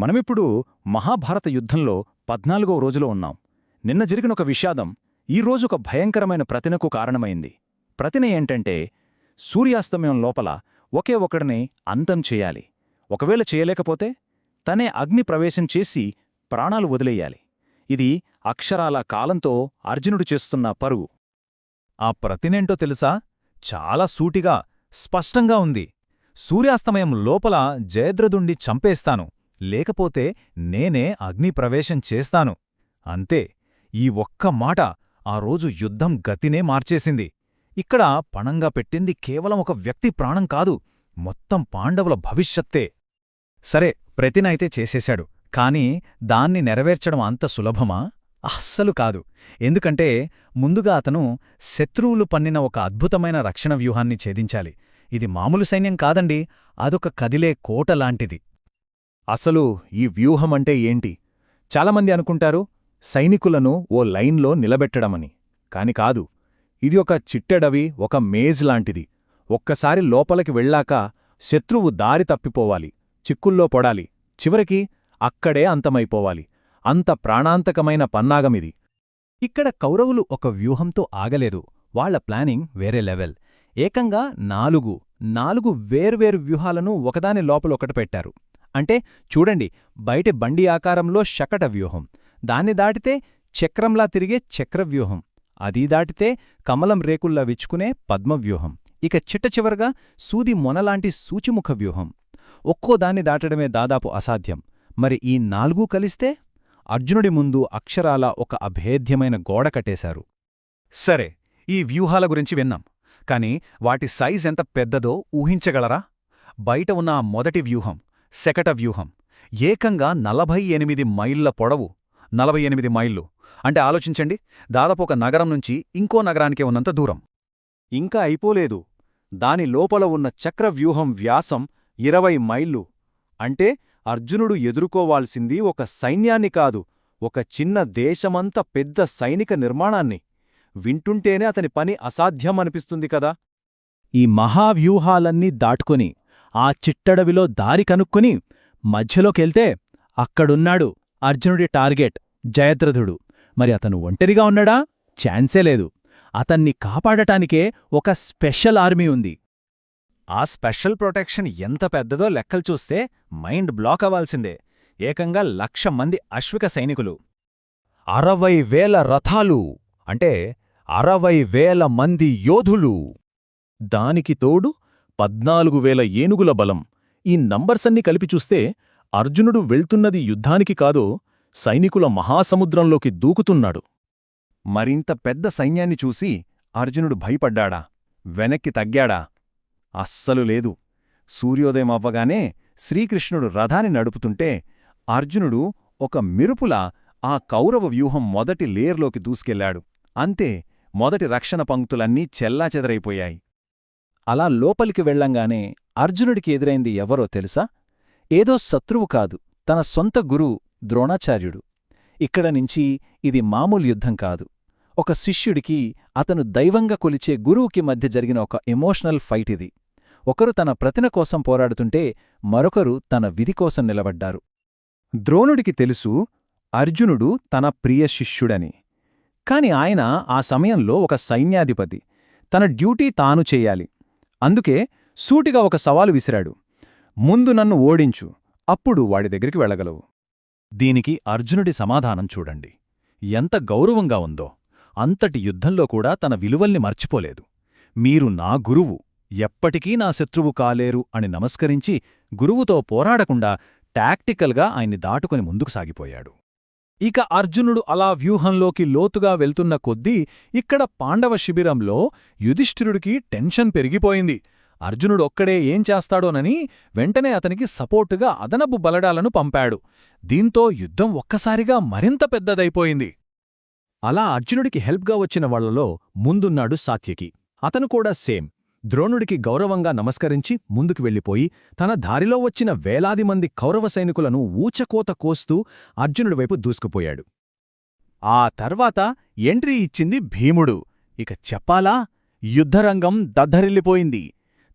మనమిప్పుడు మహాభారత యుద్ధంలో పద్నాలుగో రోజులో ఉన్నాం. నిన్న జరిగిన ఒక విషాదం ఈరోజు ఒక భయంకరమైన ప్రతినకు కారణమైంది. ప్రతిన ఏంటంటే సూర్యాస్తమయం లోపల ఒకే ఒకడిని అంతం చేయాలి. ఒకవేళ చేయలేకపోతే తనే అగ్ని ప్రవేశం చేసి ప్రాణాలు వదిలేయాలి. ఇది అక్షరాల కాలంతో అర్జునుడు చేస్తున్న పరుగు. ఆ ప్రతినేంటో తెలుసా? చాలా సూటిగా స్పష్టంగా ఉంది. సూర్యాస్తమయం లోపల జయద్రదుండి చంపేస్తాను. లేకపోతే నేనే అగ్నిప్రవేశం చేస్తాను. అంతే ఈ ఒక్క మాట ఆ రోజు యుద్ధం గతినే మార్చేసింది. ఇక్కడ పణంగా పెట్టింది కేవలం ఒక వ్యక్తి ప్రాణం కాదు మొత్తం పాండవుల భవిష్యత్తే. సరే ప్రతినైతే చేసేశాడు. కాని దాన్ని నెరవేర్చడం అంత సులభమా? అస్సలు కాదు. ఎందుకంటే ముందుగా అతను శత్రువులు పన్నిన ఒక అద్భుతమైన రక్షణ వ్యూహాన్ని ఛేదించాలి. ఇది మామూలు సైన్యం కాదండి అదొక కదిలే కోట లాంటిది. అసలు ఈ వ్యూహమంటే ఏంటి? చాలామంది అనుకుంటారు సైనికులను ఓ లైన్లో నిలబెట్టడమని. కాని కాదు ఇది ఒక చిట్టెడవి ఒక మేజ్ లాంటిది. ఒక్కసారి లోపలికి వెళ్ళాక శత్రువు దారి తప్పిపోవాలి చిక్కుల్లో పొడాలి. చివరికి అక్కడే అంతమైపోవాలి. అంత ప్రాణాంతకమైన పన్నాగమిది. ఇక్కడ కౌరవులు ఒక వ్యూహంతో ఆగలేదు. వాళ్ళ ప్లానింగ్ వేరే లెవెల్. ఏకంగా నాలుగు నాలుగు వేర్వేరు వ్యూహాలను ఒకదాని లోపలొకటి పెట్టారు. అంటే చూడండి బయట బండి ఆకారంలో శకట వ్యూహం. దాన్ని దాటితే చక్రంలా తిరిగే చక్రవ్యూహం అది దాటితే కమలం రేకుల్లా విచ్చుకునే పద్మవ్యూహం ఇక చిట్ట చివరగా సూది మొనలాంటి సూచిముఖ వ్యూహం. ఒక్కో దాన్ని దాటడమే దాదాపు అసాధ్యం. మరి ఈ నాలుగూ కలిస్తే? అర్జునుడి ముందు అక్షరాల ఒక అభేద్యమైన గోడ కట్టేశారు. సరే ఈ వ్యూహాల గురించి విన్నాం. కాని వాటి సైజ్ ఎంత పెద్దదో ఊహించగలరా? బయట ఉన్న ఆ మొదటి వ్యూహం శకట వ్యూహం ఏకంగా నలభై ఎనిమిది మైళ్ళ పొడవు. నలభై ఎనిమిది మైళ్ళు. అంటే ఆలోచించండి దాదాపు ఒక నగరం నుంచి ఇంకో నగరానికే ఉన్నంత దూరం. ఇంకా అయిపోలేదు. దాని లోపల ఉన్న చక్రవ్యూహం వ్యాసం ఇరవై మైళ్ళు. అంటే అర్జునుడు ఎదుర్కోవాల్సింది ఒక సైన్యాన్ని కాదు ఒక చిన్న దేశమంత పెద్ద సైనిక నిర్మాణాన్ని. వింటుంటేనే అతని పని అసాధ్యమనిపిస్తుంది కదా. ఈ మహావ్యూహాలన్నీ దాటుకుని ఆ చిట్టడవిలో దారి కనుక్కుని మధ్యలోకెళ్తే అక్కడున్నాడు అర్జునుడి టార్గెట్ జయద్రథుడు. మరి అతను ఒంటరిగా ఉన్నాడా? ఛాన్సే లేదు. అతన్ని కాపాడటానికే ఒక స్పెషల్ ఆర్మీ ఉంది. ఆ స్పెషల్ ప్రొటెక్షన్ ఎంత పెద్దదో లెక్కలు చూస్తే మైండ్ బ్లాక్ అవ్వాల్సిందే. ఏకంగా లక్ష మంది అశ్విక సైనికులు. అరవై వేల రథాలు అంటే అరవై వేల మంది యోధులు. దానికి తోడు పద్నాలుగు వేల ఏనుగుల బలం. ఈ నంబర్సన్ని కలిపి చూస్తే అర్జునుడు వెళ్తున్నది యుద్ధానికి కాదో సైనికుల మహాసముద్రంలోకి దూకుతున్నాడు. మరింత పెద్ద సైన్యాన్ని చూసి అర్జునుడు భయపడ్డాడా? వెనక్కి తగ్గాడా? అస్సలు లేదు. సూర్యోదయం అవ్వగానే శ్రీకృష్ణుడు రథాన్ని నడుపుతుంటే అర్జునుడు ఒక మిరుపులా ఆ కౌరవ వ్యూహం మొదటి లేర్లోకి దూసుకెళ్ళాడు అంతే మొదటి రక్షణ పంక్తులన్నీ చెల్లాచెదరైపోయాయి. అలా లోపలికి వెళ్ళంగానే అర్జునుడికి ఎదురైంది ఎవరో తెలుసా? ఏదో శత్రువు కాదు తన సొంత గురువు ద్రోణాచార్యుడు. ఇక్కడ నుంచి ఇది మామూలు యుద్ధం కాదు. ఒక శిష్యుడికి అతను దైవంగా కొలిచే గురువుకి మధ్య జరిగిన ఒక ఎమోషనల్ ఫైట్ ఇది. ఒకరు తన ప్రతిన కోసం పోరాడుతుంటే మరొకరు తన విధి కోసం నిలబడ్డారు. ద్రోణుడికి తెలుసు అర్జునుడు తన ప్రియ శిష్యుడని. కాని ఆయన ఆ సమయంలో ఒక సైన్యాధిపతి. తన డ్యూటీ తాను చేయాలి. అందుకే సూటిగా ఒక సవాలు విసిరాడు. ముందు నన్ను ఓడించు అప్పుడు వాడి దగ్గరికి వెళ్ళగలవు. దీనికి అర్జునుడి సమాధానం చూడండి. ఎంత గౌరవంగా ఉందో అంతటి యుద్ధంలో కూడా తన విలువల్ని మర్చిపోలేదు. మీరు నా గురువు ఎప్పటికీ నా శత్రువు కాలేరు అని నమస్కరించి గురువుతో పోరాడకుండా టాక్టికల్గా ఆయన్ని దాటుకుని ముందుకు సాగిపోయాడు. ఇక అర్జునుడు అలా వ్యూహంలోకి లోతుగా వెళ్తున్న కొద్దీ ఇక్కడ పాండవ శిబిరంలో యుధిష్ఠిరుడికి టెన్షన్ పెరిగిపోయింది. అర్జునుడొక్కడే ఏం చేస్తాడోనని వెంటనే అతనికి సపోర్టుగా అదనపు బలడాలను పంపాడు. దీంతో యుద్ధం ఒక్కసారిగా మరింత పెద్దదైపోయింది. అలా అర్జునుడికి హెల్ప్గా వచ్చిన వాళ్ళలో ముందున్నాడు సాత్యకి. అతను కూడా సేమ్. ద్రోణుడికి గౌరవంగా నమస్కరించి ముందుకు వెళ్ళిపోయి తన దారిలో వచ్చిన వేలాది మంది కౌరవ సైనికులను ఊచకోత కోస్తూ అర్జునుడి వైపు దూసుకుపోయాడు. ఆ తర్వాత ఎంట్రీ ఇచ్చింది భీముడు. ఇక చెప్పాలా? యుద్ధరంగం దద్దరిల్లిపోయింది.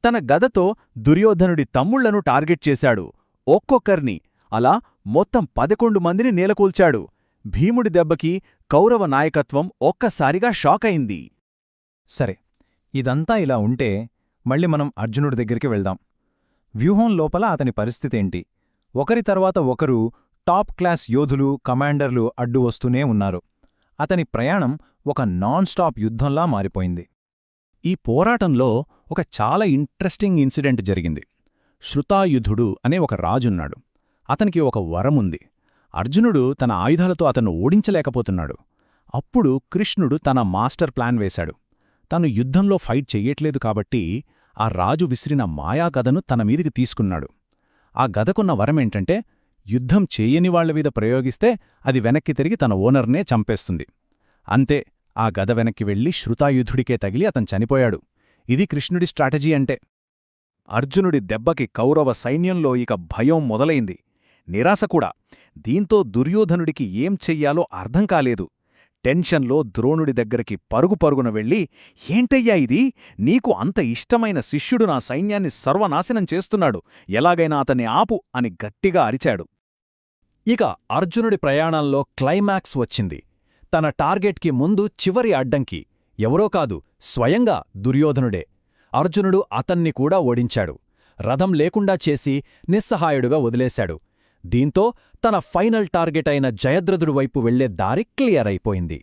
తన గదతో దుర్యోధనుడి తమ్ముళ్ళను టార్గెట్ చేశాడు. ఒక్కొక్కర్ని అలా మొత్తం పదకొండు మందిని నేలకూల్చాడు. భీముడి దెబ్బకి కౌరవ నాయకత్వం ఒక్కసారిగా షాకయింది. సరే ఇదంతా ఇలా ఉంటే మళ్ళీ మనం అర్జునుడి దగ్గరికి వెళ్దాం. వ్యూహం లోపల అతని పరిస్థితేంటి ఒకరి తర్వాత ఒకరు టాప్ క్లాస్ యోధులు కమాండర్లు అడ్డు వస్తూనే ఉన్నారు. అతని ప్రయాణం ఒక నాన్ స్టాప్ యుద్ధంలా మారిపోయింది. ఈ పోరాటంలో ఒక చాలా ఇంట్రెస్టింగ్ ఇన్సిడెంట్ జరిగింది. శృతాయుధుడు అనే ఒక రాజున్నాడు. అతనికి ఒక వరముంది. అర్జునుడు తన ఆయుధాలతో అతను ఓడించలేకపోతున్నాడు. అప్పుడు కృష్ణుడు తన మాస్టర్ ప్లాన్ వేశాడు. తను యుద్ధంలో ఫైట్ చెయ్యట్లేదు కాబట్టి ఆ రాజు విసిరిన మాయాగదను తన మీదికి తీసుకున్నాడు. ఆ గదకున్న వరమేంటంటే యుద్ధం చేయని వాళ్ళ మీద ప్రయోగిస్తే అది వెనక్కి తిరిగి తన ఓనర్నే చంపేస్తుంది. అంతే ఆ గద వెనక్కి వెళ్ళి శృతాయుధుడికే తగిలి అతను చనిపోయాడు. ఇది కృష్ణుడి స్ట్రాటజీ అంటే. అర్జునుడి దెబ్బకి కౌరవ సైన్యంలో ఇక భయం మొదలైంది. నిరాశ కూడా. దీంతో దుర్యోధనుడికి ఏం చెయ్యాలో అర్థం కాలేదు. టెన్షన్లో ద్రోణుడి దగ్గరికి పరుగు పరుగున వెళ్ళి ఏంటయ్యా ఇది? నీకు అంత ఇష్టమైన శిష్యుడు నా సైన్యాన్ని సర్వనాశనం చేస్తున్నాడు. ఎలాగైనా అతన్ని ఆపు అని గట్టిగా అరిచాడు. ఇక అర్జునుడి ప్రయాణంలో క్లైమాక్స్ వచ్చింది. తన టార్గెట్కి ముందు చివరి అడ్డంకి ఎవరో కాదు స్వయంగా దుర్యోధనుడే. అర్జునుడు అతన్ని కూడా ఓడించాడు. రథం లేకుండా చేసి నిస్సహాయుడుగా వదిలేశాడు. దీంతో తన ఫైనల్ టార్గెట్ అయిన జయద్రథుడు వైపు వెళ్ళే దారి క్లియర్ అయిపోయింది.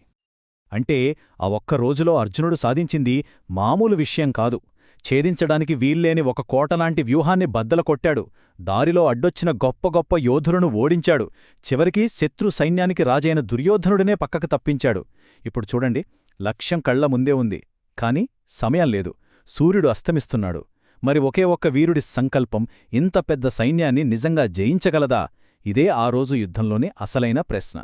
అంటే ఆ ఒక్క రోజులో అర్జునుడు సాధించింది మామూలు విషయం కాదు. ఛేదించడానికి వీల్లేని ఒక కోటలాంటి వ్యూహాన్ని బద్దల కొట్టాడు. దారిలో అడ్డొచ్చిన గొప్ప గొప్ప యోధులను ఓడించాడు. చివరికి శత్రు సైన్యానికి రాజైన దుర్యోధనుడినే పక్కకు తప్పించాడు. ఇప్పుడు చూడండి లక్ష్యం కళ్ళ ముందే ఉంది. కాని సమయం లేదు. సూర్యుడు అస్తమిస్తున్నాడు. మరి ఒకే ఒక్క వీరుడి సంకల్పం ఇంత పెద్ద సైన్యాన్ని నిజంగా జయించగలదా? ఇదే ఆ రోజు యుద్ధంలోని అసలైన ప్రశ్న.